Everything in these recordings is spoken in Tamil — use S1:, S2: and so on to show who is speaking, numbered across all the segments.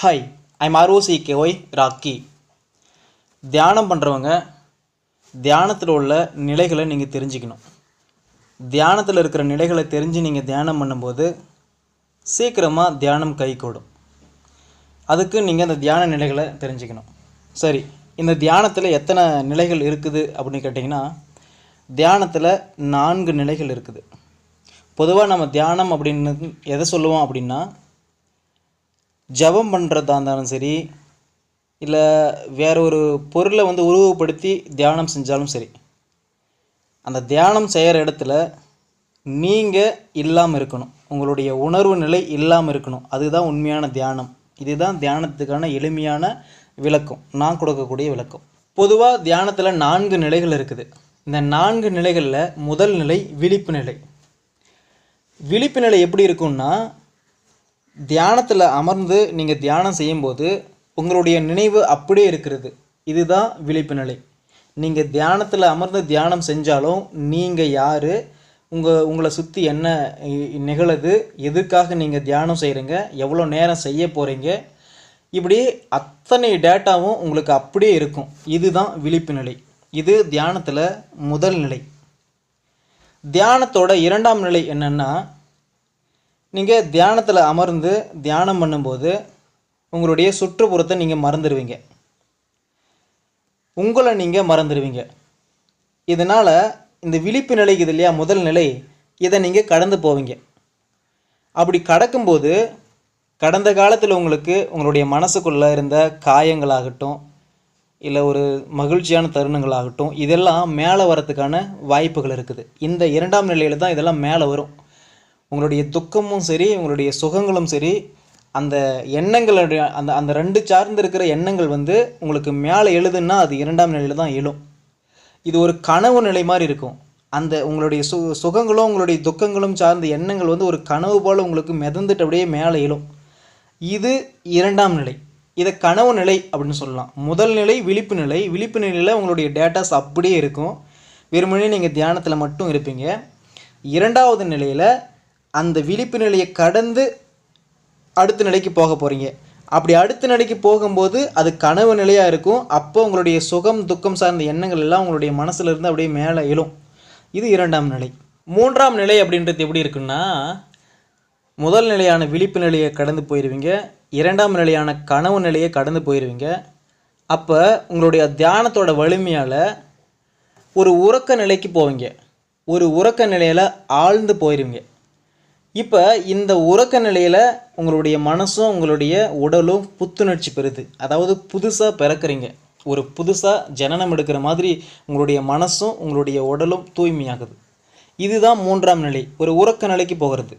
S1: Hi I'm ROC Y Rocky தியானம் பண்ணுறவங்க தியானத்தில் உள்ள நிலைகளை நீங்கள் தெரிஞ்சுக்கணும். தியானத்தில் இருக்கிற நிலைகளை தெரிஞ்சு நீங்கள் தியானம் பண்ணும்போது சீக்கிரமாக தியானம் கைகூடும் அதுக்கு நீங்கள் அந்த தியான நிலைகளை தெரிஞ்சுக்கணும். சரி இந்த தியானத்தில் எத்தனை நிலைகள் இருக்குது அப்படின்னு கேட்டிங்கன்னா தியானத்தில் நான்கு நிலைகள் இருக்குது. பொதுவாக நம்ம தியானம் அப்படின்னு எதை சொல்லுவோம் அப்படின்னா ஜெபம் பண்ணுறதா இருந்தாலும் சரி இல்லை வேற ஒரு பொருளை வந்து உருவப்படுத்தி தியானம் செஞ்சாலும் சரி அந்த தியானம் செய்கிற இடத்துல நீங்கள் இல்லாமல் இருக்கணும். உங்களுடைய உணர்வு நிலை இல்லாமல் இருக்கணும். அதுதான் உண்மையான தியானம். இதுதான் தியானத்துக்கான எளிமையான விளக்கம். நான் கொடுக்கக்கூடிய விளக்கம். பொதுவாக தியானத்தில் நான்கு நிலைகள் இருக்குது. இந்த நான்கு நிலைகளில் முதல் நிலை விழிப்பு நிலை. விழிப்பு நிலை எப்படி இருக்கும்னா தியானத்தில் அமர்ந்து நீங்கள் தியானம் செய்யும்போது உங்களுடைய நினைவு அப்படியே இருக்கிறது. இதுதான் விழிப்பு நிலை. நீங்கள் தியானத்தில் அமர்ந்து தியானம் செஞ்சாலும் நீங்கள் யார்? உங்கள் உங்களை சுற்றி என்ன நிகழுது? எதுக்காக நீங்கள் தியானம் செய்கிறீங்க எவ்வளோ நேரம் செய்ய போகிறீங்க இப்படி அத்தனை டேட்டாவும் உங்களுக்கு அப்படியே இருக்கும். இதுதான் விழிப்பு நிலை. இது தியானத்தில் முதல் நிலை. தியானத்தோட இரண்டாம் நிலை என்னென்னா நீங்கள் தியானத்தில் அமர்ந்து தியானம் பண்ணும்போது உங்களுடைய சுற்றுப்புறத்தை நீங்கள் மறந்துடுவீங்க. உங்களை நீங்கள் மறந்துடுவீங்க. இதனால் இந்த விழிப்பு நிலை இது இல்லையா? முதல் நிலை இதை நீங்கள் கடந்து போவீங்க. அப்படி கடக்கும்போது கடந்த காலத்தில் உங்களுக்கு உங்களுடைய மனசுக்குள்ளே இருந்த காயங்களாகட்டும் இல்லை ஒரு மகிழ்ச்சியான தருணங்களாகட்டும் இதெல்லாம் மேலே வரத்துக்கான வாய்ப்புகள் இருக்குது. இந்த இரண்டாம் நிலையில் தான் இதெல்லாம் மேலே வரும். உங்களுடைய துக்கமும் சரி உங்களுடைய சுகங்களும் சரி அந்த எண்ணங்களுடைய அந்த அந்த ரெண்டு சார்ந்து இருக்கிற எண்ணங்கள் வந்து உங்களுக்கு மேலே எழுதுன்னா அது இரண்டாம் நிலையில் தான் எழும். இது ஒரு கனவு நிலை மாதிரி இருக்கும். அந்த உங்களுடைய சு சுகங்களும் உங்களுடைய துக்கங்களும் சார்ந்த எண்ணங்கள் வந்து ஒரு கனவு போல் உங்களுக்கு மிதந்துட்டு அப்படியே மேலே எழும். இது இரண்டாம் நிலை. இதை கனவு நிலை அப்படின்னு சொல்லலாம். முதல் நிலை விழிப்பு நிலை. விழிப்பு நிலையில் உங்களுடைய டேட்டாஸ் அப்படியே இருக்கும். வெறுமனே நீங்கள் தியானத்தில் மட்டும் இருப்பீங்க. இரண்டாவது நிலையில் அந்த விழிப்பு நிலையை கடந்து அடுத்த நிலைக்கு போக போகிறீங்க அப்படி அடுத்த நிலைக்கு போகும்போது அது கனவு நிலையாக இருக்கும். அப்போ உங்களுடைய சுகம் துக்கம் சார்ந்த எண்ணங்கள் எல்லாம் உங்களுடைய மனசுலேருந்து அப்படியே மேலே எழும். இது இரண்டாம் நிலை. மூன்றாம் நிலை அப்படின்றது எப்படி இருக்குன்னா முதல் நிலையான விழிப்பு நிலையை கடந்து போயிடுவீங்க இரண்டாம் நிலையான கனவு நிலையை கடந்து போயிடுவீங்க அப்போ உங்களுடைய தியானத்தோட வலிமையால் ஒரு உறக்க நிலைக்கு போவீங்க. ஒரு உறக்க நிலையில் ஆழ்ந்து போயிடுவீங்க இப்போ இந்த உறக்க நிலையில் உங்களுடைய மனசும் உங்களுடைய உடலும் புத்துணர்ச்சி பெறுது. அதாவது புதுசாக பிறக்கிறீங்க. ஒரு புதுசாக ஜனனம் எடுக்கிற மாதிரி உங்களுடைய மனசும் உங்களுடைய உடலும் தூய்மையாகுது. இதுதான் மூன்றாம் நிலை. ஒரு உறக்க நிலைக்கு போகிறது.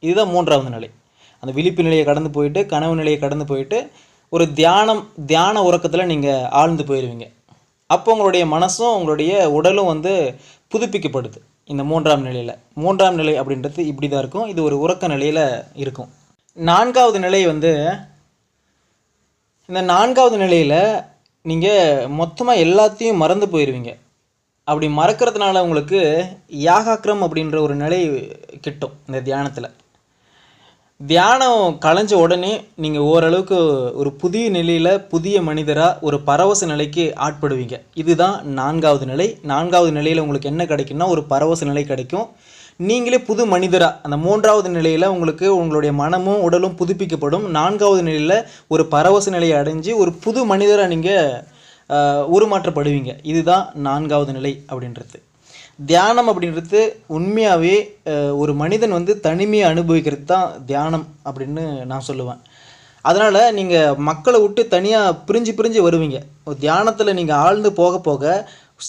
S1: இதுதான் மூன்றாவது நிலை. அந்த விழிப்பு நிலையை கடந்து போயிட்டு கனவு நிலையை கடந்து போயிட்டு ஒரு தியானம் தியான உறக்கத்தில் நீங்கள் ஆழ்ந்து போயிடுவீங்க அப்போ உங்களுடைய மனசும் உங்களுடைய உடலும் வந்து புதுப்பிக்கப்படுது. இந்த மூன்றாம் நிலையில். மூன்றாம் நிலை அப்படின்றது இப்படி தான் இருக்கும். இது ஒரு உறக்க நிலையில் இருக்கும். நான்காவது நிலை வந்து இந்த நான்காவது நிலையில் நீங்கள் மொத்தமாக எல்லாத்தையும் மறந்து போயிடுவீங்க அப்படி மறக்கிறதுனால உங்களுக்கு யாகாக்கிரம் அப்படின்ற ஒரு நிலை கிட்டும் இந்த தியானத்தில். தியானம் கலைஞ்ச உடனே நீங்கள் ஓரளவுக்கு ஒரு புதிய நிலையில் புதிய மனிதராக ஒரு பரவச நிலைக்கு ஆட்படுவீங்க. இதுதான் நான்காவது நிலை. நான்காவது நிலையில் உங்களுக்கு என்ன கிடைக்குன்னா ஒரு பரவச நிலை கிடைக்கும். நீங்களே புது மனிதராக அந்த மூன்றாவது நிலையில் உங்களுக்கு உங்களுடைய மனமும் உடலும் புதுப்பிக்கப்படும். நான்காவது நிலையில் ஒரு பரவச நிலையை அடைஞ்சு ஒரு புது மனிதராக நீங்கள் உருமாற்றப்படுவீங்க. இதுதான் நான்காவது நிலை அப்படின்றது. தியானம் அப்படின்றது உண்மையாகவே ஒரு மனிதன் வந்து தனிமையை அனுபவிக்கிறது தான் தியானம் அப்படின்னு நான் சொல்லுவேன். அதனால் நீங்கள் மக்களை விட்டு தனியாக பிரிஞ்சு பிரிஞ்சு வருவீங்க. தியானத்தில் நீங்கள் ஆழ்ந்து போக போக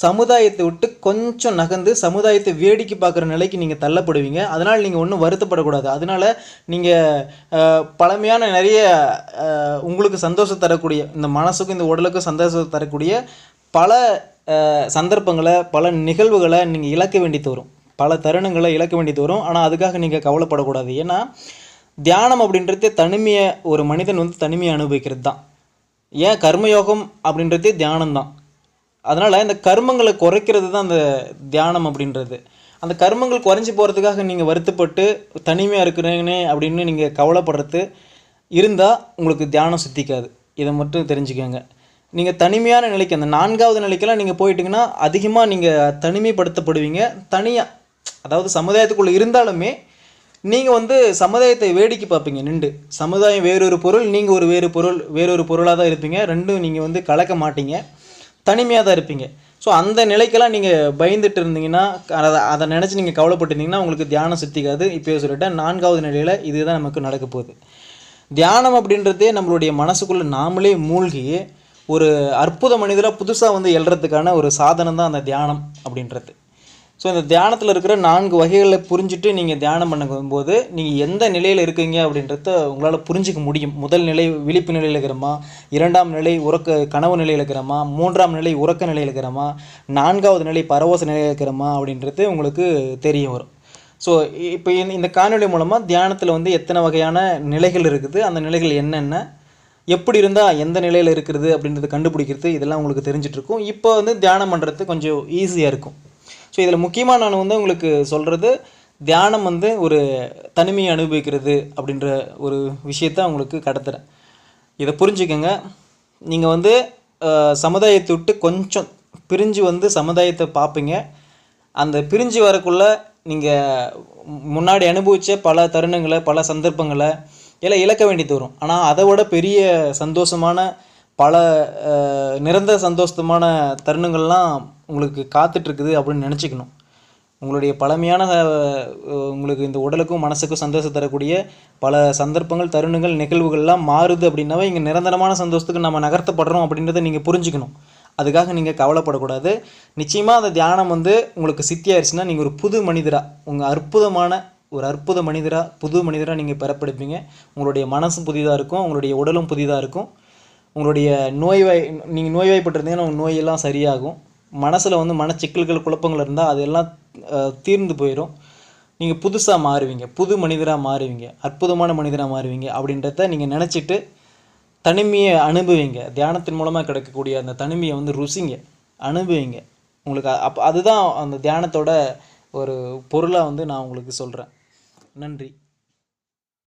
S1: சமுதாயத்தை விட்டு கொஞ்சம் நகர்ந்து சமுதாயத்தை வேடிக்கை பார்க்குற நிலைக்கு நீங்கள் தள்ளப்படுவீங்க. அதனால் நீங்கள் ஒன்றும் வருத்தப்படக்கூடாது. அதனால் நீங்கள் பழமையான நிறைய உங்களுக்கு சந்தோஷம் தரக்கூடிய இந்த மனசுக்கும் இந்த உடலுக்கும் சந்தோஷம் தரக்கூடிய பல சந்தர்ப்பங்களை பல நிகழ்வுகளை நீங்கள் இழக்க வேண்டியது வரும். பல தருணங்களை இழக்க வேண்டியது வரும். ஆனால் அதுக்காக நீங்கள் கவலைப்படக்கூடாது. ஏன்னா தியானம் அப்படின்றது தனிமையை ஒரு மனிதன் வந்து தனிமையை அனுபவிக்கிறது தான் ஏன்? கர்மயோகம் அப்படின்றதே தியானம் தான் அதனால் இந்த கர்மங்களை குறைக்கிறது தான் அந்த தியானம் அப்படின்றது. அந்த கர்மங்கள் குறைஞ்சி போகிறதுக்காக நீங்கள் வருத்தப்பட்டு தனிமையாக இருக்கிறீங்கன்னே அப்படின்னு நீங்கள் கவலைப்படுறது இருந்தால் உங்களுக்கு தியானம் சித்திக்காது. இதை மட்டும் தெரிஞ்சுக்கோங்க. நீங்கள் தனிமையான நிலைக்கு அந்த நான்காவது நிலைக்கெல்லாம் நீங்கள் போயிட்டீங்கன்னா அதிகமாக நீங்கள் தனிமைப்படுத்தப்படுவீங்க. தனியாக அதாவது சமுதாயத்துக்குள்ளே இருந்தாலுமே நீங்கள் வந்து சமுதாயத்தை வேடிக்கை பார்ப்பீங்க நின்று. சமுதாயம் வேறொரு பொருள் நீங்கள் ஒரு வேறு பொருள் வேறொரு பொருளாக தான் இருப்பீங்க. ரெண்டும் நீங்கள் வந்து கலக்க மாட்டீங்க. தனிமையாக தான் இருப்பீங்க. ஸோ அந்த நிலைக்கெல்லாம் நீங்கள் பயந்துட்டு இருந்தீங்கன்னா அதை அதை நினச்சி நீங்கள் கவலைப்பட்டிருந்தீங்கன்னா உங்களுக்கு தியானம் சித்திக்காது இப்போ சொல்லிட்டேன் நான்காவது நிலையில் இதுதான் நமக்கு நடக்க போகுது. தியானம் அப்படின்றதே நம்மளுடைய மனசுக்குள்ளே நாமளே மூழ்கி ஒரு அற்புத மனிதராக புதுசாக வந்து எழுறதுக்கான ஒரு சாதனம் தான் அந்த தியானம் அப்படின்றது. ஸோ இந்த தியானத்தில் இருக்கிற நான்கு வகைகளை புரிஞ்சுட்டு நீங்கள் தியானம் பண்ணும்போது நீங்கள் எந்த நிலையில் இருக்கீங்க அப்படின்றத உங்களால் புரிஞ்சிக்க முடியும். முதல் நிலை விழிப்பு நிலையில் இருக்கிறோமா? இரண்டாம் நிலை உறக்க கனவு நிலையில் இருக்கிறோமா? மூன்றாம் நிலை உறக்க நிலையில் இருக்கிறோமா? நான்காவது நிலை பரவச நிலையில் இருக்கிறோமா அப்படின்றது உங்களுக்கு தெரிய வரும். ஸோ இப்போ இந்த காணொலி மூலமாக தியானத்தில் வந்து எத்தனை வகையான நிலைகள் இருக்குது? அந்த நிலைகள் என்னென்ன? எப்படி இருந்தால் எந்த நிலையில் இருக்கிறது அப்படின்றத கண்டுபிடிக்கிறது இதெல்லாம் உங்களுக்கு தெரிஞ்சிட்ருக்கும். இப்போ வந்து தியானம் பண்ணுறது கொஞ்சம் ஈஸியாக இருக்கும். ஸோ இதில் முக்கியமாக நான் வந்து உங்களுக்கு சொல்கிறது தியானம் வந்து ஒரு தனிமையை அனுபவிக்கிறது அப்படின்ற ஒரு விஷயத்த உங்களுக்கு கடத்துகிறேன் இதை புரிஞ்சுக்கோங்க. நீங்கள் வந்து சமுதாயத்தை விட்டு கொஞ்சம் பிரிஞ்சு வந்து சமுதாயத்தை பார்ப்பீங்க அந்த பிரிஞ்சு வரக்குள்ளே நீங்கள் முன்னாடி அனுபவித்த பல தருணங்களை பல சந்தர்ப்பங்களை எல்லாம் இழக்க வேண்டியது வரும். ஆனால் அதை விட பெரிய சந்தோஷமான பல நிரந்தர சந்தோஷமான தருணங்கள்லாம் உங்களுக்கு காத்துட்ருக்குது அப்படின்னு நினச்சிக்கணும். உங்களுடைய பழமையான உங்களுக்கு இந்த உடலுக்கும் மனசுக்கும் சந்தோஷம் தரக்கூடிய பல சந்தர்ப்பங்கள் தருணங்கள் நிகழ்வுகள்லாம் மாறுது அப்படின்னாவே இங்கே நிரந்தரமான சந்தோஷத்துக்கு நம்ம நகர்த்தப்படுறோம் அப்படின்றத நீங்கள் புரிஞ்சுக்கணும். அதுக்காக நீங்கள் கவலைப்படக்கூடாது. நிச்சயமாக அந்த தியானம் வந்து உங்களுக்கு சித்தியாயிருச்சுன்னா நீங்கள் ஒரு புது மனிதராக உங்கள் அற்புதமான ஒரு அற்புத மனிதராக புது மனிதராக நீங்கள் பெறப்படுப்பீங்க. உங்களுடைய மனசும் புதிதாக இருக்கும் உங்களுடைய உடலும் புதிதாக இருக்கும். உங்களுடைய நோய்வாய் நீங்கள் நோய்வாய்ப்பட்டிருந்தீங்கன்னா உங்கள் நோயெல்லாம் சரியாகும். மனசில் வந்து மனச்சிக்கல்கள் குழப்பங்கள் இருந்தால் அதெல்லாம் தீர்ந்து போயிடும் நீங்கள் புதுசாக மாறுவீங்க. புது மனிதராக மாறுவீங்க. அற்புதமான மனிதராக மாறுவீங்க அப்படின்றத நீங்கள் நினச்சிட்டு தனிமையை அனுபவிங்க. தியானத்தின் மூலமாக கிடைக்கக்கூடிய அந்த தனிமையை வந்து ருசிங்க. அனுபவிங்க. உங்களுக்கு அப்போ அதுதான் அந்த தியானத்தோட ஒரு பொருளாக வந்து நான் உங்களுக்கு சொல்கிறேன் நன்றி.